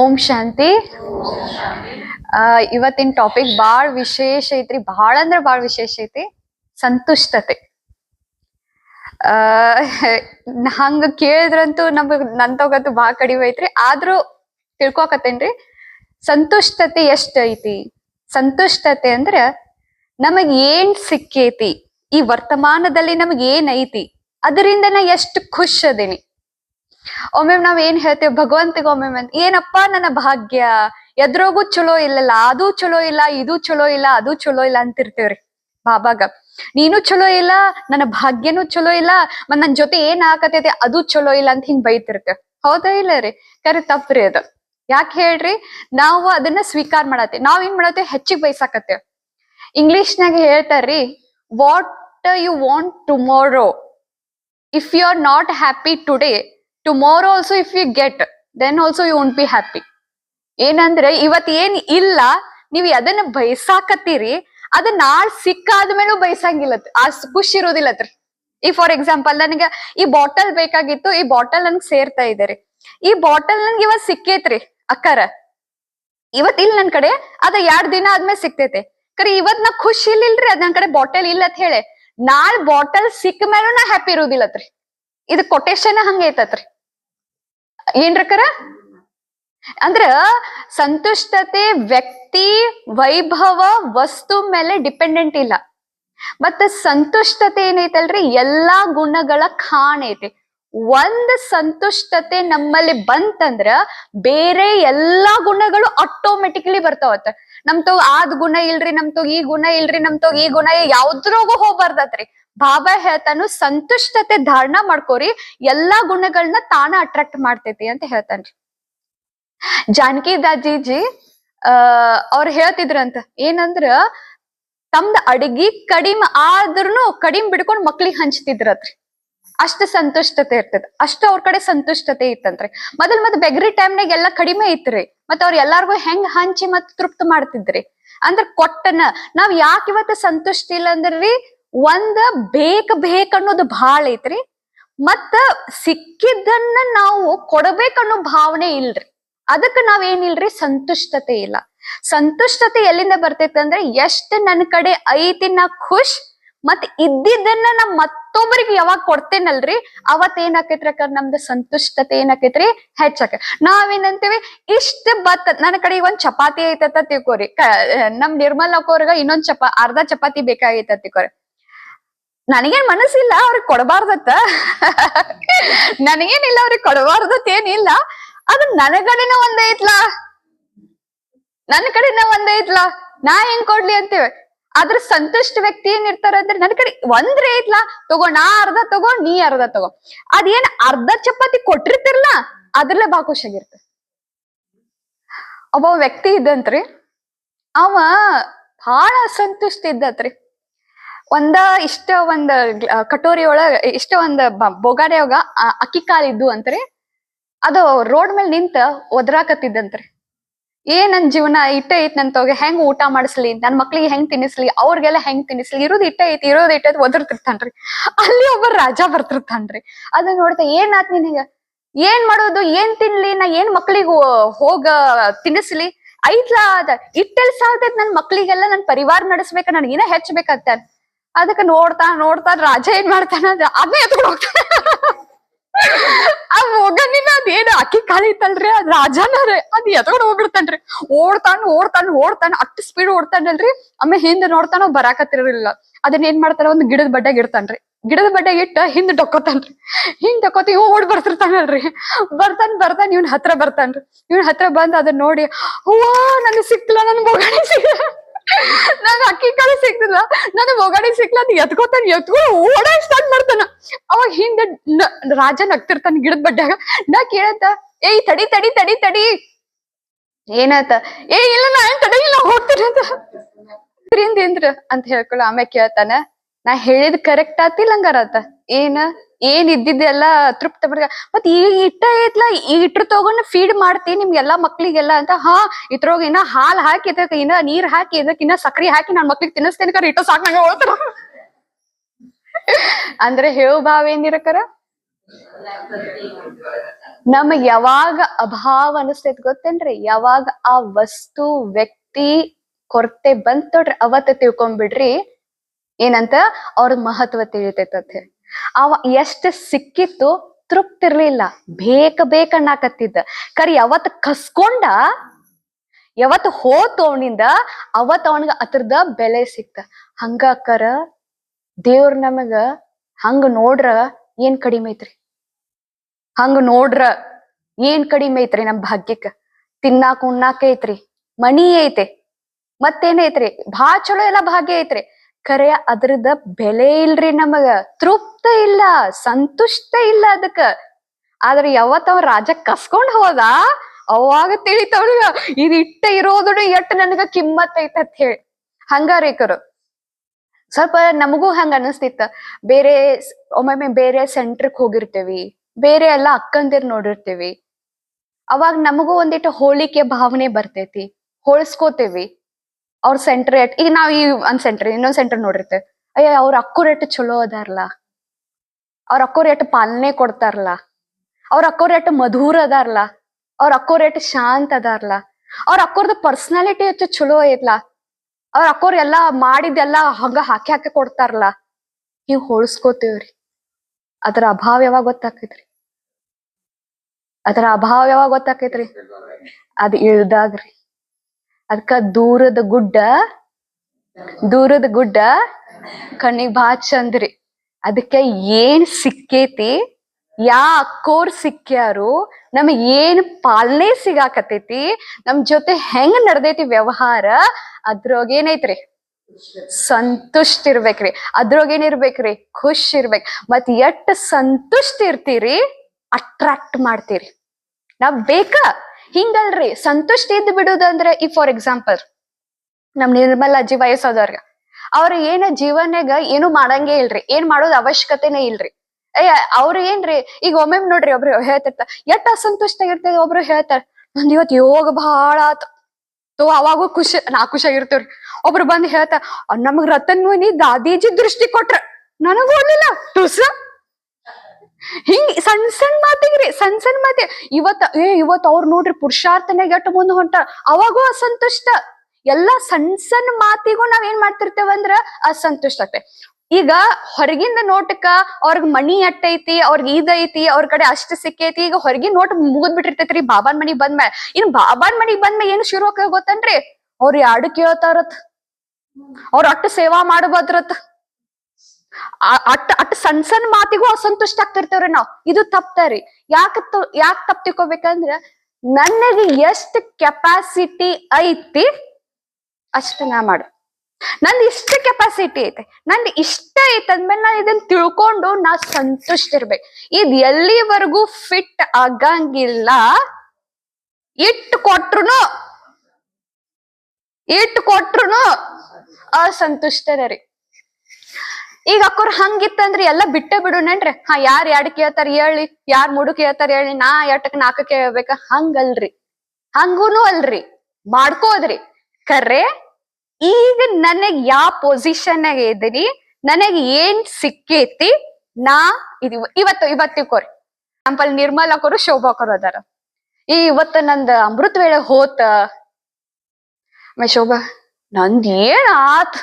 ಓಂ ಶಾಂತಿ. ಇವತ್ತಿನ ಟಾಪಿಕ್ ಬಾಳ್ ವಿಶೇಷ ಐತ್ರಿ ಬಾಳ ಅಂದ್ರ ಬಾಳ ವಿಶೇಷ ಐತಿ, ಸಂತುಷ್ಟತೆ. ಆ ಹಂಗ ಕೇಳಿದ್ರಂತೂ ನಮಗ್ ನನ್ ತಗಂತೂ ಬಾಳ್ ಕಡಿಮೆ ಐತ್ರಿ, ಆದ್ರೂ ತಿಳ್ಕೊಕತ್ತೇನ್ರಿ, ಸಂತುಷ್ಟತೆ ಎಷ್ಟ್ ಐತಿ? ಸಂತುಷ್ಟತೆ ಅಂದ್ರ ನಮಗ್ ಏನ್ ಸಿಕ್ಕೇತಿ? ಈ ವರ್ತಮಾನದಲ್ಲಿ ನಮಗ್ ಏನ್ ಐತಿ? ಅದರಿಂದ ನಾ ಎಷ್ಟು ಖುಷ್ ಅದೀನಿ? ಒಮ್ಮೆ ನಾವ್ ಏನ್ ಹೇಳ್ತೇವೆ? ಭಗವಂತಿಗೆ ಒಮ್ಮೆ ಏನಪ್ಪ ನನ್ನ ಭಾಗ್ಯ? ಎದ್ರೋಗೂ ಚಲೋ ಇಲ್ಲಲ್ಲ ಅದು ಚಲೋ ಇಲ್ಲ, ಇದು ಚಲೋ ಇಲ್ಲ, ಅದು ಚಲೋ ಇಲ್ಲ ಅಂತಿರ್ತೇವ್ರಿ ಬಾಬಾಗ. ನೀನು ಚಲೋ ಇಲ್ಲ, ನನ್ನ ಭಾಗ್ಯನೂ ಚಲೋ ಇಲ್ಲ, ಮತ್ ನನ್ ಜೊತೆ ಏನ್ ಆಕತೈತಿ, ಅದು ಚಲೋ ಇಲ್ಲ ಅಂತ ಹಿಂಗ್ ಬೈತಿರ್ತೇವ್. ಹೌದಾ ಇಲ್ಲ ರೀ? ಕರೆ ತಪ್ಪ್ರಿ ಅದು. ಯಾಕೆ ಹೇಳ್ರಿ? ನಾವು ಅದನ್ನ ಸ್ವೀಕಾರ ಮಾಡತ್ತೆ ನಾವ್ ಏನ್ ಮಾಡತ್ತೆ ಹೆಚ್ಚಿಗೆ ಇಂಗ್ಲಿಷ್ ಇಂಗ್ಲಿಷ್ನಾಗ ಹೇಳ್ತಾರ್ರಿ, what you want tomorrow, if you are not happy today tomorrow also if you get then also you won't be happy ಏನಂದ್ರೆ ಇವತ್ ಏನ್ ಇಲ್ಲ, ನೀವ್ ಅದನ್ನ ಬಯಸಾಕತ್ತೀರಿ ಅದ ನಾಳ್ ಸಿಕ್ಕಾದ್ಮೇಲೂ ಬಯಸಂಗಿಲ್ಲ ಆ ಖುಷಿ ಇರೋದಿಲ್ಲತ್ರಿ ಈ ಫಾರ್ ಎಕ್ಸಾಂಪಲ್ ನನಗೆ ಈ ಬಾಟಲ್ ಬೇಕಾಗಿತ್ತು, ಈ ಬಾಟಲ್ ನನ್ಗೆ ಸೇರ್ತಾ ಇದೆ ಈ ಬಾಟಲ್ ನನ್ಗೆ ಇವತ್ ಸಿಕ್ಕೇತ್ರಿ, ಅಕ್ಕರ. ಇವತ್ ಇಲ್ಲ ನನ್ ಕಡೆ, ಅದ ಎರಡ್ ದಿನ ಆದ್ಮೇಲೆ ಸಿಕ್ತೈತೆ. ಕರೆ ಇವತ್ ನಾ ಖುಷಿ ಇಲ್ಲಿಲ್ರಿ, ಅದ್ ನನ್ ಕಡೆ ಬಾಟಲ್ ಇಲ್ಲ ಅಂತ ಹೇಳಿ. ನಾಳ್ ಬಾಟಲ್ ಸಿಕ್ಕ ಮೇಲೂ ನಾ ಹ್ಯಾಪಿ ಇರೋದಿಲ್ಲತ್ರಿ ಇದು ಕೊಟೇಶನ್ ಹಂಗ ಐತತ್ರಿ ಏನ್ರಕರ ಅಂದ್ರ ಸಂತುಷ್ಟತೆ, ವ್ಯಕ್ತಿ, ವೈಭವ, ವಸ್ತು ಮೇಲೆ ಡಿಪೆಂಡೆಂಟ್ ಇಲ್ಲ. ಮತ್ತ ಸಂತುಷ್ಟತೆ ಏನೈತಲ್ರಿ? ಎಲ್ಲಾ ಗುಣಗಳ ಖಾಣ ಐತಿ. ಒಂದ್ ಸಂತುಷ್ಟತೆ ನಮ್ಮಲ್ಲಿ ಬಂತಂದ್ರ ಬೇರೆ ಎಲ್ಲಾ ಗುಣಗಳು ಆಟೋಮೆಟಿಕ್ಲಿ ಬರ್ತಾವತ್ತ. ನಮ್ ತೋ ಆದ್ ಗುಣ ಇಲ್ರಿ, ನಮ್ ತೋ ಈ ಗುಣ ಇಲ್ರಿ, ನಮ್ ತೋ ಈ ಗುಣ ಯಾವ್ದ್ರಾಗೂ ಹೋಗ್ಬಾರ್ದತ್ರಿ. ಬಾಬಾ ಹೇಳ್ತಾನು ಸಂತುಷ್ಟತೆ ಧಾರಣ ಮಾಡ್ಕೋರಿ, ಎಲ್ಲಾ ಗುಣಗಳನ್ನ ತಾನ ಅಟ್ರಾಕ್ಟ್ ಮಾಡ್ತೈತಿ ಅಂತ ಹೇಳ್ತಾನ್ರಿ. ಜಾನಕಿ ದಾಜಿಜಿ ಅಹ್ ಅವ್ರ ಹೇಳ್ತಿದ್ರಂತ, ಏನಂದ್ರ ತಮ್ದ ಅಡಿಗಿ ಕಡಿಮೆ ಆದ್ರೂ ಕಡಿಮೆ ಬಿಡ್ಕೊಂಡ್ ಮಕ್ಳಿಗೆ ಹಂಚ್ತಿದ್ರತ್ರಿ. ಅಷ್ಟ ಸಂತುಷ್ಟತೆ ಇರ್ತದ ಅಷ್ಟ ಅವ್ರ ಕಡೆ ಸಂತುಷ್ಟತೆ ಇತ್ತಂತ್ರಿ. ಮೊದಲ್ ಮತ್ ಬೆಗ್ರಿ ಟೈಮ್ನಾಗ ಎಲ್ಲಾ ಕಡಿಮೆ ಇತ್ರಿ ಮತ್ ಅವ್ರ ಎಲ್ಲಾರ್ಗು ಹೆಂಗ್ ಹಂಚಿ ಮತ್ ತೃಪ್ತ ಮಾಡ್ತಿದ್ರಿ. ಅಂದ್ರ ಕೊಟ್ಟನ, ನಾವ್ ಯಾಕೆ ಇವತ್ತ ಸಂತುಷ್ಟ ಇಲ್ಲ ಅಂದ್ರಿ ಒಂದ್ ಬೇಕ್ ಬೇಕ್ ಅನ್ನೋದು ಭಾಳ ಐತ್ರಿ. ಮತ್ತ ಸಿಕ್ಕಿದ್ದನ್ನ ನಾವು ಕೊಡಬೇಕನ್ನೋ ಭಾವನೆ ಇಲ್ರಿ. ಅದಕ್ಕ ನಾವೇನಿಲ್ರಿ? ಸಂತುಷ್ಟತೆ ಇಲ್ಲ. ಸಂತುಷ್ಟತೆ ಎಲ್ಲಿಂದ ಬರ್ತೈತೆ ಅಂದ್ರೆ ಎಷ್ಟ್ ನನ್ ಕಡೆ ಐತಿ ನಾ ಖುಷ್ ಮತ್ ಇದ್ದಿದ್ದನ್ನ ನಾ ಮತ್ತೊಬ್ಬರಿಗೆ ಯಾವಾಗ ಕೊಡ್ತೇನಲ್ರಿ? ಅವತ್ ಏನಾಕೈತ್ರಿ ಅಕ್ಕ? ನಮ್ದು ಸಂತುಷ್ಟತೆ ಏನಾಕೈತ್ರಿ? ಹೆಚ್ಚಾಕ. ನಾವೇನಂತೀವಿ? ಇಷ್ಟ ಬತ್ತ ನನ್ನ ಕಡೆ ಒಂದ್ ಚಪಾತಿ ಐತತ್ತ ತಿಳ್ಕೊರಿ. ನಮ್ ನಿರ್ಮಲ್ ಅಕ್ಕೋರ್ಗ ಇನ್ನೊಂದ್ ಚಪಾ, ಅರ್ಧ ಚಪಾತಿ ಬೇಕಾಗೈತ ತಿಳ್ಕೊರಿ. ನನಗೇನ್ ಮನಸ್ಸಿಲ್ಲ, ಅವ್ರಿಗೆ ಕೊಡಬಾರ್ದತ್ತ. ನನಗೇನಿಲ್ಲ, ಅವ್ರಿಗೆ ಕೊಡಬಾರ್ದತ್ ಏನಿಲ್ಲ ಅದು ನನ್ನ ಕಡೆನ ಒಂದ್ ಐತ್ಲಾ ನನ್ನ ಕಡೆನ ಒಂದೇ ಐತ್ಲಾ ನಾ ಹೆಂಗ್ ಕೊಡ್ಲಿ ಅಂತೇವೆ. ಅದ್ರ ಸಂತುಷ್ಟ ವ್ಯಕ್ತಿ ಏನ್ ಇರ್ತಾರ ಅಂದ್ರೆ ನನ್ ಕಡೆ ಒಂದ್ರೆ ಐತ್ಲಾ ತಗೋ, ನಾ ಅರ್ಧ ತಗೋ, ನೀ ಅರ್ಧ ತಗೋ. ಅದೇನ್ ಅರ್ಧ ಚಪಾತಿ ಕೊಟ್ಟಿರ್ತಿರ್ಲ, ಅದ್ರಲ್ಲೇ ಬಾ ಖುಷಿಯಾಗಿರ್ತ ಒಬ್ಬ ವ್ಯಕ್ತಿ ಇದ್ದಂತ್ರಿ, ಅವ ಬಹಳ ಸಂತುಷ್ಟ ಇದ್ದತ್ರಿ. ಒಂದ ಇಷ್ಟ ಒಂದ್ ಕಟೋರಿ ಒಳಗ ಇಷ್ಟ ಒಂದ್ ಒಳಗ ಅಕ್ಕಿ ಕಾಲ್ ಇದ್ದು ಅಂತ್ರಿ, ಅದು ರೋಡ್ ಮೇಲೆ ನಿಂತ ಒದ್ರಾಕತ್ತಿದ್ದಂತ್ರಿ. ಏ, ನನ್ ಜೀವನ ಇಟ್ಟ ಐತ್ ನನ್ ತೋಗೆ ಹೆಂಗ್ ಊಟ ಮಾಡಿಸ್ಲಿ, ನನ್ ಮಕ್ಳಿಗೆ ಹೆಂಗ್ ತಿನ್ನಿಸ್ಲಿ, ಅವ್ರಿಗೆಲ್ಲ ಹೆಂಗ್ ತಿನ್ನಿಸ್ಲಿ, ಇರೋದ್ ಇಟ್ಟ ಐತಿ ಇರೋದ್ ಇಟ್ಟ ಒದರ್ತಿರ್ತಾನ್ರಿ. ಅಲ್ಲಿ ಒಬ್ಬ ರಾಜ ಬರ್ತಿರ್ತಾನ್ರಿ. ಅದನ್ನ ನೋಡ್ತಾ ಏನ್ ಆತ್ ನಿನಗ? ಏನ್ ಮಾಡೋದು, ಏನ್ ತಿನ್ಲಿ, ನಾ ಏನ್ ಮಕ್ಳಿಗೆ ಹೋಗ ತಿನ್ನಿಸ್ಲಿ? ಐತ್ಲಾ ಅದ, ಇಟ್ಟೆಲ್ ಸಾಲ್ತೈತ್ ನನ್ ಮಕ್ಳಿಗೆಲ್ಲ ನನ್ ಪರಿವಾರ ನಡೆಸ್ಬೇಕ ಏನ ಹೆಚ್ಚಬೇಕಂತ ಅದಕ್ಕ ನೋಡ್ತಾ ನೋಡ್ತಾ ರಾಜ ಏನ್ ಮಾಡ್ತಾನ ಅದ ಅದನ್ನೇ ಎತ್ಕೊಂಡ್ ಹೋಗ್ತಾನ. ಆ ಮೊಗನಿನ ಅದೇನ್ ಅಕ್ಕಿ ಕಾಲಿ ಇತ್ತಲ್ರಿ? ಅದ್ ರಾಜನ ಅದ್ ಎತ್ಕೊಂಡ್ ಹೋಗ್ಬಿಡ್ತಾನ್ರಿ. ಓಡ್ತಾನ ಓಡ್ತಾನ ಓಡ್ತಾನ, ಅಷ್ಟು ಸ್ಪೀಡ್ ಓಡ್ತಾನಲ್ರಿ. ಆಮೇಲೆ ಹಿಂದೆ ನೋಡ್ತಾನ ಬರಾಕತ್ತಿರಲಿಲ್ಲ. ಅದನ್ನ ಏನ್ ಮಾಡ್ತಾನ ಒಂದ್ ಗಿಡದ ಬಡ್ಡೆಗೆ ಇಡ್ತಾನ್ರಿ. ಗಿಡದ ಬಡ್ಡೆಗೆ ಇಟ್ಟ ಹಿಂದ್ ಡೊಕ್ಕೋತಾನ್ರಿ. ಹಿಂದ್ ಡೊಕ್ಕೋತ ಇವ್ ಓಡ್ ಬರ್ತಿರ್ತಾನಲ್ರಿ. ಬರ್ತಾನ ಬರ್ತಾನ, ಇವ್ನ ಹತ್ರ ಬರ್ತಾನ್ರಿ. ಇವ್ನ ಹತ್ರ ಬಂದ್ ಅದನ್ನ ನೋಡಿ ಹೂವಾ ನನ್ ಸಿಕ್ಲಾ ನನ್ ಮೊಗಣಿ ಸಿಕ್ಕ ನಂಗ್ ಅಕ್ಕಿ ಕಾಳು ಸಿಕ್ತಿಲ್ಲ ನನ್ ಮೊಗನಿ ಸಿಕ್ಲ ಅದ್ ಎತ್ಕೋತಾನ ಎತ್ಕೊಂಡು ಓಡಾಡ್ ಸ್ಟಾರ್ಟ್ ಮಾಡ್ತಾನ. ಅವಾಗ ಹಿಂದ ರಾಜ ನಗ್ತಿರ್ತಾನ ಗಿಡದ ಬಡ್ಡಾಗ ನಾ ಕೇಳತ್ತ ಏಯ್, ತಡಿ ತಡಿ ತಡಿ ತಡಿ. ಏನತ್ತ ಏ, ಇಲ್ಲ, ನಾ ಏನ್ ತಡಿಲ್ಲ ಹೋಗ್ತೀನಿ ಅಂತ. ಏನ್ರ ಅಂತ ಹೇಳ್ಕೊಳ್ಳ ಆಮೇಲೆ ಕೇಳ್ತಾನ. ನಾ ಹೇಳಿದ್ ಕರೆಕ್ಟ್ ಆತಿಲ್ಲ ಹಂಗಾರತ್ತ ಏನ? ಏನ್ ಇದ್ದಿದ್ದೆಲ್ಲ ತೃಪ್ತ ಪಡ್ಕ ಮತ್ ಈ ಇಟ್ಟ ಐತ್ಲಾ ಈ ಇಟ್ರ ತಗೊಂಡ್ ಫೀಡ್ ಮಾಡ್ತೀನಿ ನಿಮ್ಗೆಲ್ಲಾ ಮಕ್ಳಿಗೆಲ್ಲ ಅಂತ, ಹಾ, ಇದ್ರೊಳಗ ಇನ್ನ ಹಾಲ್ ಹಾಕಿ ಇದಕ್ ಇನ್ನ ನೀರ್ ಹಾಕಿ ಇದಕ್ ಇನ್ನ ಸಕ್ರಿ ಹಾಕಿ ನಾನ್ ಮಕ್ಳಿಗೆ ತಿನ್ನಿಸ್ತೇನೆ ಕರ, ಇಟ್ಟು ಸಾಕ್ ನಂಗೆ ಹೋಗ್ತಾರ ಅಂದ್ರೆ ಹೇಳು ಭಾವ ಏನಿರಕರ ನಮಗ್ ಯಾವಾಗ ಅಭಾವ ಅನಿಸ್ತೈತ್ ಗೊತ್ತೇನ್ರಿ? ಯಾವಾಗ ಆ ವಸ್ತು, ವ್ಯಕ್ತಿ, ಕೊರತೆ ಬಂತ್ ನೋಡ್ರಿ, ಅವತ್ತ ತಿಳ್ಕೊಂಡ್ಬಿಡ್ರಿ ಏನಂತ? ಅವ್ರ ಮಹತ್ವ ತಿಳಿತೈತ್ ಅಂತ ಹೇಳಿ ಅವ ಎಷ್ಟು ಸಿಕ್ಕಿತ್ತು ತೃಪ್ತಿ ಇರ್ಲಿಲ್ಲ ಬೇಕ ಬೇಕಣ್ಣಾಕತ್ತಿದ್ದ ಕರಿ ಯಾವತ್ ಕಸ್ಕೊಂಡ, ಯಾವತ್ ಹೋತು ಅವನಿಂದ ಅವತ್ ಅವನಿಗ ಅದ್ರದ ಬೆಲೆ ಸಿಕ್ತ. ಹಂಗ ಅಕ್ಕರ, ದೇವ್ರ ನಮಗ ಹಂಗ ನೋಡ್ರ ಏನ್ ಕಡಿಮೆ ಐತ್ರಿ? ಹಂಗ ನೋಡ್ರ ಏನ್ ಕಡಿಮೆ ಐತ್ರಿ ನಮ್ ಭಾಗ್ಯಕ್ಕ? ತಿನ್ನಾಕ ಉಣ್ಣಾಕ ಐತ್ರಿ, ಮನಿ ಐತೆ ಮತ್ತೇನೈತ್ರಿ ಭಾಳ ಚಲೋ ಎಲ್ಲಾ ಭಾಗ್ಯ ಐತ್ರಿ. ಖರೆ ಅದ್ರದ ಬೆಲೆ ಇಲ್ರಿ ನಮಗ. ತೃಪ್ತ ಇಲ್ಲ, ಸಂತುಷ್ಟ ಇಲ್ಲ ಅದಕ್ಕ. ಆದ್ರೆ ಯಾವತ್ತ ಅವ ರಾಜ ಕಸ್ಕೊಂಡ್ ಹೋದ, ಅವಾಗ ತಿಳಿತವ್ರಿಗ ಇದು ಇಟ್ಟ ಇರೋದು ಎಷ್ಟ್ ನನಗ ಕಿಮ್ಮತ್ ಐತತ್ ಹೇಳಿ. ಹಂಗಾರೇಕರು ಸ್ವಲ್ಪ ನಮಗೂ ಹಂಗ ಅನಸ್ತಿತ್ತ. ಬೇರೆ ಒಮ್ಮೊಮ್ಮೆ ಬೇರೆ ಸೆಂಟ್ರಕ್ ಹೋಗಿರ್ತೇವಿ, ಬೇರೆ ಎಲ್ಲ ಅಕ್ಕಂದಿರ್ ನೋಡಿರ್ತೇವಿ. ಅವಾಗ ನಮಗೂ ಒಂದಿಟ್ಟು ಹೋಳಿಕೆ ಭಾವನೆ ಬರ್ತೈತಿ. ಹೋಲಿಸ್ಕೋತೇವಿ ಅವ್ರ ಸೆಂಟರ್ ಎಟ್, ಈಗ ನಾವ್ ಈ ಒಂದ್ ಸೆಂಟರ್ ಇನ್ನೊಂದ್ ಸೆಂಟರ್ ನೋಡಿರ್ತೇವೆ ಅಯ್ಯ, ಅವ್ರ ಅಕ್ಕು ರೇಟ್ ಚಲೋ ಅದಾರಲ್ಲ ಅವ್ರ ಅಕ್ಕೋ ರೇಟ್ ಪಾಲನೆ ಕೊಡ್ತಾರಲ್ಲ ಅವ್ರ ಅಕ್ಕೋ ರೇಟ್ ಮಧುರ ಅದಾರಲ್ಲ ಅವ್ರ ಅಕ್ಯುರೇಟ್ ಎಟ್ ಶಾಂತ ಅದಾರಲ್ಲ ಅವ್ರ ಅಕ್ಕೋರ್ದ ಪರ್ಸನಾಲಿಟಿ ಹೆಚ್ಚು ಚಲೋ ಐತ್ಲಾ. ಅವ್ರ ಅಕ್ಕೋರ್ ಎಲ್ಲಾ ಮಾಡಿದ್ದೆಲ್ಲ ಹಂಗ ಹಾಕಿ ಹಾಕಿ ಕೊಡ್ತಾರಲ್ಲ ಹಿಂಗ್ ಹೋಳ್ಸ್ಕೋತೇವ್ರಿ. ಅದ್ರ ಅಭಾವ ಯಾವಾಗ ಗೊತ್ತಾಕೈತ್ರಿ? ಅದರ ಅಭಾವ ಯಾವಾಗ ಗೊತ್ತಾಕೈತ್ರಿ? ಅದ್ ಇಳ್ದಾಗ್ರಿ. ಅದಕ್ಕ ದೂರದ ಗುಡ್ಡ ದೂರದ ಗುಡ್ಡ ಕಣ್ಣಿಗ್ ಬಾ ಚಂದ್ರಿ ಅದಕ್ಕೆ ಏನ್ ಸಿಕ್ಕೇತಿ ಯಾ ಅಕ್ಕೋರ್ ಸಿಕ್ಕ್ಯಾರು ನಮಗ್ ಏನ್ ಪಾಲನೆ ಸಿಗಾಕತೈತಿ ನಮ್ ಜೊತೆ ಹೆಂಗ್ ನಡ್ದೈತಿ ವ್ಯವಹಾರ ಅದ್ರೊಳಗ ಏನೈತ್ರಿ ಸಂತುಷ್ಟ ಇರ್ಬೇಕ್ರಿ ಅದ್ರೊಳಗ ಏನಿರ್ಬೇಕ್ರಿ ಖುಷ್ ಇರ್ಬೇಕ್. ಮತ್ ಎಷ್ಟ್ ಸಂತುಷ್ಟ ಇರ್ತೀರಿ, ಅಟ್ರಾಕ್ಟ್ ಮಾಡ್ತೀರಿ. ನಾವ್ ಬೇಕ? ಹಿಂಗಲ್ರಿ, ಸಂತುಷ್ಟ ಇದ್ ಬಿಡುದಂದ್ರೆ ಈ ಫಾರ್ ಎಕ್ಸಾಂಪಲ್ ನಮ್ ನಿರ್ಮಲ ಅಜ್ಜಿ ವಯಸ್ಸಾದವ್ರಿಗೆ, ಅವ್ರ ಏನ ಜೀವನ್ಯಾಗ ಏನು ಮಾಡಂಗೇ ಇಲ್ರಿ, ಏನ್ ಮಾಡೋದ್ ಅವಶ್ಯಕತೆನೇ ಇಲ್ರಿ. ಅಯ್ಯ ಅವ್ರ ಏನ್ರಿ, ಈಗ ಒಮ್ಮೆ ನೋಡ್ರಿ ಒಬ್ರು ಹೇಳ್ತಿರ್ತಾರ ಎಷ್ಟ್ ಅಸಂತುಷ್ಟ ಇರ್ತೇವೆ ಒಬ್ರು ಹೇಳ್ತಾರ, ನಂದ್ ಇವತ್ ಯೋಗ ಬಹಳ ಆತ. ತೋ, ಅವಾಗೂ ಖುಷಿ ನಾ ಖುಷಿಯಾಗಿರ್ತೇವ್ರಿ ಒಬ್ರು ಬಂದ್ ಹೇಳ್ತಾರ, ನಮಗ್ ರತನ್ ಮುನಿ ದಾದೀಜಿ ದೃಷ್ಟಿ ಕೊಟ್ರ, ನನಗೂ ಓದ್ಲಿಲ್ಲ ಟುಸ ಹಿಂಗ್ ಸಣ್ಣ ಸಣ್ಣ ಮಾತಿಗ್ರಿ ಸಣ್ಣ ಸಣ್ಣ ಮಾತಿ ಇವತ್ತ ಏ, ಇವತ್ ಅವ್ರ ನೋಡ್ರಿ ಪುರುಷಾರ್ಥನಾಗ ಗೆಟ್ಟ ಮುಂದ್ ಹೊಂಟಾರ ಅವಾಗೂ ಅಸಂತುಷ್ಟ. ಎಲ್ಲಾ ಸಣ್ಣ ಸಣ್ಣ ಮಾತಿಗೂ ನಾವ್ ಏನ್ ಮಾಡ್ತಿರ್ತೇವಂದ್ರ ಅಸಂತುಷ್ಟ ಆಗ್ತೇವೆ ಈಗ ಹೊರಗಿಂದ ನೋಟಕ್ಕ ಅವ್ರಿಗೆ ಮನಿ ಅಟ್ಟೈತಿ ಅವ್ರಿಗೆ ಇದೈತಿ ಅವ್ರ ಕಡೆ ಅಷ್ಟ ಸಿಕ್ಕೈತಿ, ಈಗ ಹೊರಗಿನ ನೋಟ್ ಮುಗಿದ್ ಬಿಟ್ಟಿರ್ತೈತ್ರಿ, ಬಾಬಾನ್ ಮನಿಗ್ ಬಂದ್ಮೇಲೆ ಇನ್ ಬಾಬಾನ್ ಮನಿಗ್ ಬಂದ್ಮೇಲೆ ಏನು ಶುರು ಆಕ ಗೊತ್ತನ್ರಿ? ಅವ್ರ ಯಾಡು ಕೇಳ್ತಾರತ್? ಅವ್ರ ಅಟ್ಟು ಸೇವಾ ಮಾಡಬದ್ರತ್? ಅಟ್ ಅಟ್ಟ ಸಣ್ಣ ಸಣ್ಣ ಮಾತಿಗೂ ಅಸಂತುಷ್ಟ ಆಗ್ತಿರ್ತೇವ್ರಿ ನಾವ್. ಇದು ತಪ್ತಾರಿ ಯಾಕ ಯಾಕ್ ತಪ್ಪ ತಿಕೋಬೇಕಂದ್ರ ನನಗೆ ಎಷ್ಟ್ ಕೆಪಾಸಿಟಿ ಐತಿ ಅಷ್ಟ ನಾ ಮಾಡು. ನಂದ್ ಇಷ್ಟ ಕೆಪಾಸಿಟಿ ಐತೆ. ನಂದ್ ಇಷ್ಟ ಐತೆ ಅಂದ್ಮೇಲೆ ನಾ ಇದನ್ನ ತಿಳ್ಕೊಂಡು ನಾ ಸಂತುಷ್ಟ ಇರ್ಬೇಕು ಇದ್ ಎಲ್ಲಿವರೆಗೂ ಫಿಟ್ ಆಗಂಗಿಲ್ಲ. ಇಟ್ಟು ಕೊಟ್ರುನು ಇಟ್ಟು ಕೊಟ್ರುನು ಅಸಂತುಷ್ಟರ ಈಗ ಅಕ್ಕೋರ್ ಹಂಗಿತ್ತಂದ್ರೆ ಎಲ್ಲಾ ಬಿಟ್ಟೆ ಬಿಡುನೇನ್ರಿ ಹಾ, ಯಾರ್ ಎರಡ್ ಕೇಳ್ತಾರ ಹೇಳಿ, ಯಾರ್ ಮೂಡು ಕೇಳ್ತಾರ ಹೇಳಿ, ನಾ ಎಟ್ಟಕ್ ನಾಲ್ಕ ಕೇಳ್ಬೇಕ? ಹಂಗಲ್ರಿ. ಹಂಗೂನು ಅಲ್ರಿ. ಮಾಡ್ಕೋದ್ರಿ. ಕರೆ ಈಗ ನನಗ್ ಯಾವ ಪೊಸಿಷನ್ ಇದೀನಿ ನನಗ್ ಏನ್ ಸಿಕ್ಕೇತಿ, ನಾ ಇದು ಇವತ್ತು ಇವತ್ತಿ ಕೋರಿ. ಎಕ್ಸಾಂಪಲ್ ನಿರ್ಮಲ್ ಅಕ್ಕೋರು ಶೋಭಾ ಅಕ್ಕೋರ್ ಅದಾರ. ಈ ಇವತ್ತ ನಂದ್ ಅಮೃತ್ ವೇಳೆ ಹೋತ. ಮೇ ಶೋಭಾ, ನಂದ್ ಏನ್ ಆತ್?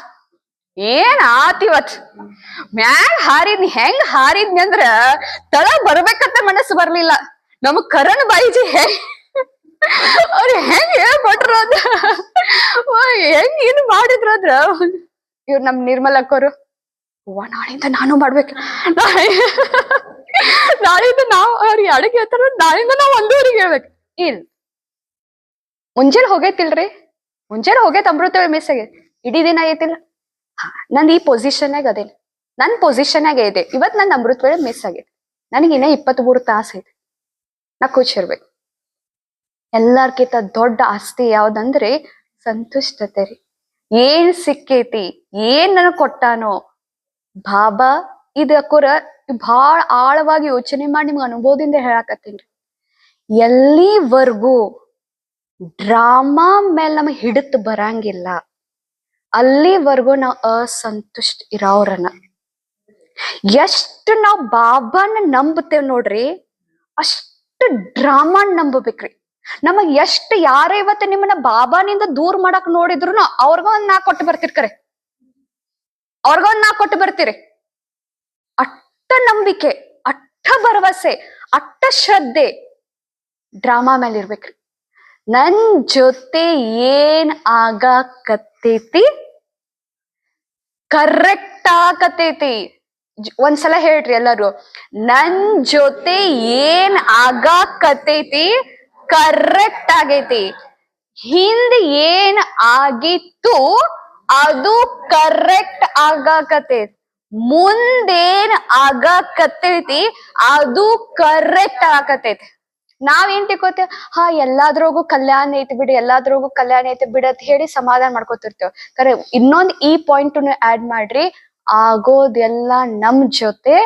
ಏನ್ ಆತಿವತ್ ಮ್ಯಾಗ್ ಹಾರಿದ್ನಿ. ಹೆಂಗ್ ಹಾರಿದ್ನಿ ಅಂದ್ರ ತಳ ಬರ್ಬೇಕಂತ ಮನಸ್ಸು ಬರ್ಲಿಲ್ಲ. ನಮ್ ಕರಣ್ ಬಾಯಿಜಿ ಹೆಂಗ್ ಅವ್ರ ಹೆಂಗ್ ಹೇಳ್ಕೊಟ್ರು ಅದ ಹೆಂಗ್ ಇನ್ ಮಾಡಿದ್ರು ಅಂದ್ರ ಇವ್ರು ನಮ್ ನಿರ್ಮಲ ಅಕ್ಕೋರು ಅವ್ವ ನಾಳೆಯಿಂದ ನಾನು ಮಾಡ್ಬೇಕು. ನಾಳೆ ನಾಳೆಯಿಂದ ನಾವ್ ಅವ್ರಿಗೆ ಅಡಗೆ ಹೇಳ್ತಾರ ನಾಳೆಯಿಂದ ನಾವ್ ಒಂದೂರಿಗೆ ಹೇಳ್ಬೇಕು. ಇಲ್, ಮುಂಜಾನೆ ಹೋಗೈತಿಲ್ರಿ? ಮುಂಜಾನೆ ಹೋಗೈತ್ ಅಮೃತ ಮಿಸ್ ಆಗೈತಿ ಇಡೀ ದಿನ ಆಗೈತಿಲ್ಲ ಹಾ ಈ ಪೊಸಿಷನ್ಯಾಗ ಅದೇ ನನ್ ಪೊಸಿಷನ್ಯಾಗ ಇದೆ. ಇವತ್ ನನ್ ಅಮೃತ ವೇಳೆ ಮಿಸ್ ಆಗಿದೆ. ನನಗೆ ಇನ್ನ ಇಪ್ಪತ್ತ್ ಮೂರು ತಾಸ ಇದೆ. ನಾ ಖುಷಿರ್ಬೇಕು ಎಲ್ಲಾರ್ಕಿಂತ ದೊಡ್ಡ ಆಸ್ತಿ ಯಾವ್ದಂದ್ರೆ ಸಂತುಷ್ಟತೆ ರೀ. ಏನ್ ಸಿಕ್ಕೇತಿ, ಏನ್ ನನಗ್ ಕೊಟ್ಟಾನೋ ಬಾಬಾ ಇದಕ್ಕೂರ ಬಹಳ ಆಳವಾಗಿ ಯೋಚನೆ ಮಾಡಿ ನಿಮ್ಗೆ ಅನುಭವದಿಂದ ಹೇಳಕತ್ತೀನಿ ಎಲ್ಲಿವರೆಗೂ ಡ್ರಾಮಾ ಮೇಲೆ ನಮ್ಗೆ ಹಿಡಿತ ಬರಂಗಿಲ್ಲ. ಅಲ್ಲಿವರೆಗೂ ನಾವ್ ಅಸಂತುಷ್ಟ ಇರೋರನ್ನ ಎಷ್ಟು ನಾವ್ ಬಾಬಾನ ನಂಬುತ್ತೇವ್ ನೋಡ್ರಿ, ಅಷ್ಟು ಡ್ರಾಮಾ ನಂಬಬೇಕ್ರಿ. ನಮಗ್ ಎಷ್ಟು ಯಾರೇ ಇವತ್ತು ನಿಮ್ಮನ್ನ ಬಾಬಾನಿಂದ ದೂರ ಮಾಡಕ್ ನೋಡಿದ್ರು ಅವ್ರಿಗ ಒಂದ್ ನಾ ಕೊಟ್ಟು ಬರ್ತಿರ್ ಕರೆ. ಒಂದ್ ನಾ ಕೊಟ್ಟು ಬರ್ತೀರಿ. ಅಟ್ಟ ನಂಬಿಕೆ, ಅಟ್ಟ ಭರವಸೆ, ಅಟ್ಟ ಶ್ರದ್ಧೆ ಡ್ರಾಮಾ ಮೇಲೆ ಇರ್ಬೇಕ್ರಿ ನನ್ ಜೊತೆ ಏನ್ ಆಗಾಕತ್ತೈತಿ? ಕರೆಕ್ಟ್ ಆಗತೈತಿ ಜ್- ಒಂದ್ಸಲ ಹೇಳ್ರಿ ಎಲ್ಲಾರು. ನನ್ ಜೊತೆ ಏನ್ ಆಗಾಕತ್ತೈತಿ? ಕರೆಕ್ಟ್ ಆಗೈತಿ. ಹಿಂದ್ ಏನ್ ಆಗಿತ್ತು, ಅದು ಕರೆಕ್ಟ್ ಆಗಾಕತ್ತೈತಿ. ಮುಂದೇನ್ ಆಗಾಕತ್ತೈತಿ, ಅದು ಕರೆಕ್ಟ್ ಆಗತೈತಿ ನಾವೇನ್ ತಿಕ್ಕೋತೇವ ಹಾ ಎಲ್ಲಾದ್ರೂ ಕಲ್ಯಾಣ ಐತಿ ಬಿಡಿ ಎಲ್ಲಾದ್ರೂ ಕಲ್ಯಾಣ ಐತಿ ಬಿಡಿ ಅಂತ ಹೇಳಿ ಸಮಾಧಾನ ಮಾಡ್ಕೋತಿರ್ತೇವ್. ಕರೆ, ಇನ್ನೊಂದ್ ಈ ಪಾಯಿಂಟ್ ಆಡ್ ಮಾಡ್ರಿ. ಆಗೋದೆಲ್ಲ ನಮ್ ಜೊತೆ